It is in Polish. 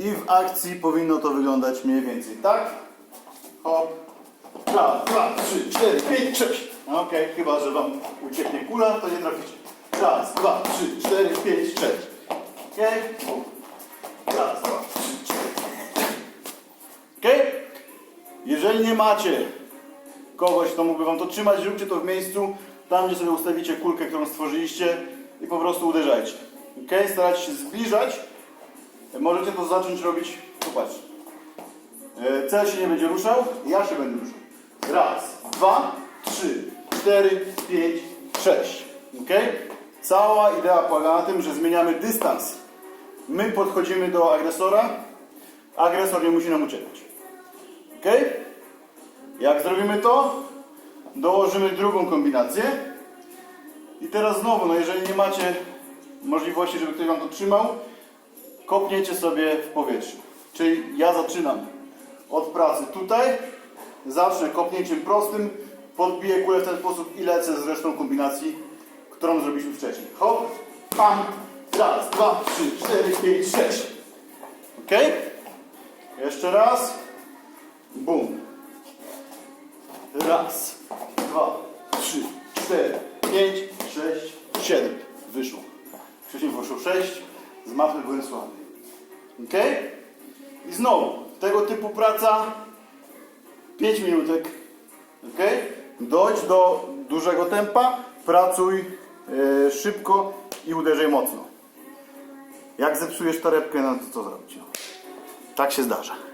I w akcji powinno to wyglądać mniej więcej tak. Hop. Raz, dwa, trzy, cztery, pięć, sześć. Okej, chyba, że wam ucieknie kula, to nie traficie. Raz, dwa, trzy, cztery, pięć, sześć. Okej? Raz, dwa, trzy, cztery. Okej? Jeżeli nie macie kogoś, kto mógłby wam to trzymać, róbcie to w miejscu, tam gdzie sobie ustawicie kulkę, którą stworzyliście i po prostu uderzajcie. Ok? Starajcie się zbliżać. Możecie to zacząć robić, popatrz. E, Cel się nie będzie ruszał, ja się będę ruszał. Raz, dwa, trzy, cztery, pięć, sześć. Ok? Cała idea polega na tym, że zmieniamy dystans. My podchodzimy do agresora, agresor nie musi nam uciekać. Ok? Jak zrobimy to, dołożymy drugą kombinację. I teraz znowu, no jeżeli nie macie możliwości, żeby ktoś wam to trzymał, kopniecie sobie w powietrzu. Czyli ja zaczynam od pracy tutaj, zacznę kopnięciem prostym, podbiję kulę w ten sposób i lecę z resztą kombinacji, którą zrobiliśmy wcześniej. Hop, pam, raz, dwa, trzy, cztery, pięć, sześć. Ok? Jeszcze raz. Bum. Raz, dwa, trzy, cztery, pięć, sześć, siedem. Wyszło. Wcześniej wyszło sześć. Z mapy byłem. Ok? I znowu, tego typu praca 5 minutek. Ok? Dojdź do dużego tempa, pracuj e, szybko i uderzaj mocno. Jak zepsujesz torebkę, no to co zrobić? No. Tak się zdarza.